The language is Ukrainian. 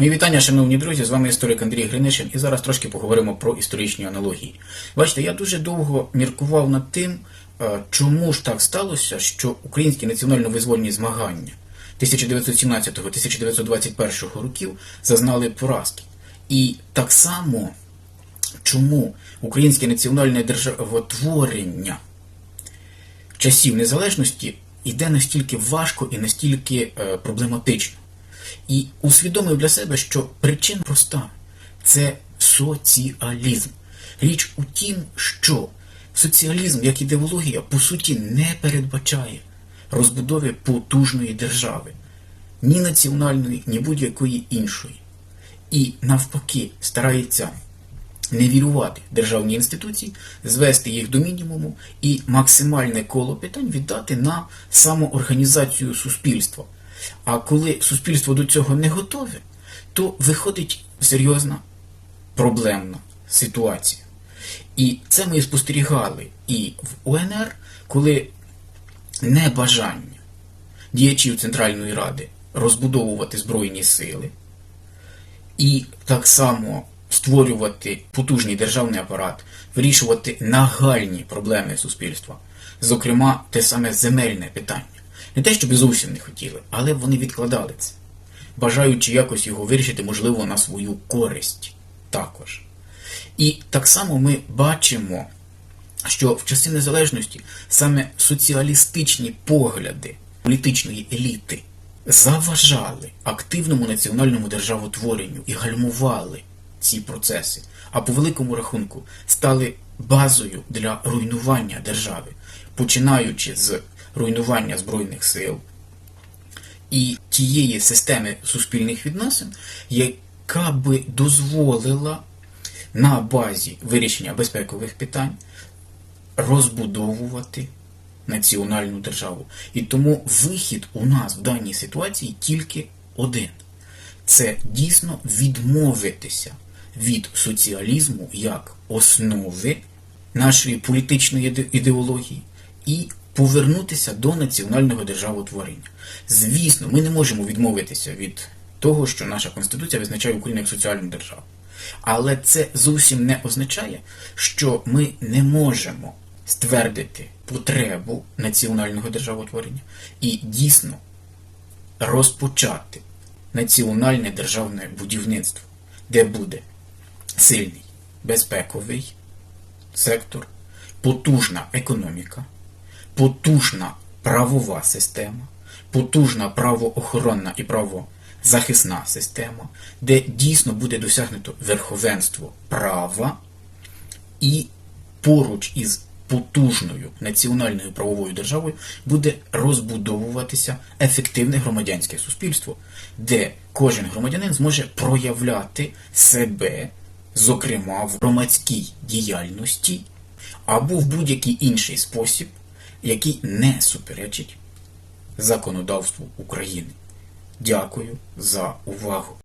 Мої вітання, шановні друзі, з вами історик Андрій Гринишин, і зараз трошки поговоримо про історичні аналогії. Бачите, я дуже довго міркував над тим, чому ж так сталося, що українські національно-визвольні змагання 1917-1921 років зазнали поразки. І так само, чому українське національне державотворення часів незалежності йде настільки важко і настільки е, проблематично. І усвідомив для себе, що причина проста це соціалізм. Річ у тім, що соціалізм як ідеологія по суті не передбачає розбудови потужної держави, ні національної, ні будь-якої іншої. І навпаки старається нивелювати державні інституції, звести їх до мінімуму і максимальне коло питань віддати на самоорганізацію суспільства. А коли суспільство до цього не готове, то виходить серйозна проблемна ситуація. І це ми спостерігали і в УНР, коли небажання діячів Центральної Ради розбудовувати Збройні сили, і так само створювати потужний державний апарат, вирішувати нагальні проблеми суспільства, зокрема, те саме земельне питання. Не те, щоб зовсім не хотіли, але вони відкладали це, бажаючи якось його вирішити, можливо, на свою користь також. І так само ми бачимо, що в часи незалежності саме соціалістичні погляди політичної еліти заважали активному національному державотворенню і гальмували ці процеси, а по великому рахунку стали базою для руйнування держави, починаючи з руйнування Збройних сил і тієї системи суспільних відносин, яка би дозволила на базі вирішення безпекових питань розбудовувати національну державу. І тому вихід у нас в даній ситуації тільки один. Це дійсно відмовитися від соціалізму як основи нашої політичної ідеології і повернутися до національного державотворення. Звісно, ми не можемо відмовитися від того, що наша Конституція визначає Україну як соціальну державу. Але це зовсім не означає, що ми не можемо ствердити потребу національного державотворення і дійсно розпочати національне державне будівництво, де буде сильний безпековий сектор, потужна економіка, потужна правова система, потужна правоохоронна і правозахисна система, де дійсно буде досягнуто верховенство права і поруч із потужною національною правовою державою буде розбудовуватися ефективне громадянське суспільство, де кожен громадянин зможе проявляти себе, зокрема в громадській діяльності або в будь-який інший спосіб, який не суперечить законодавству України. Дякую за увагу.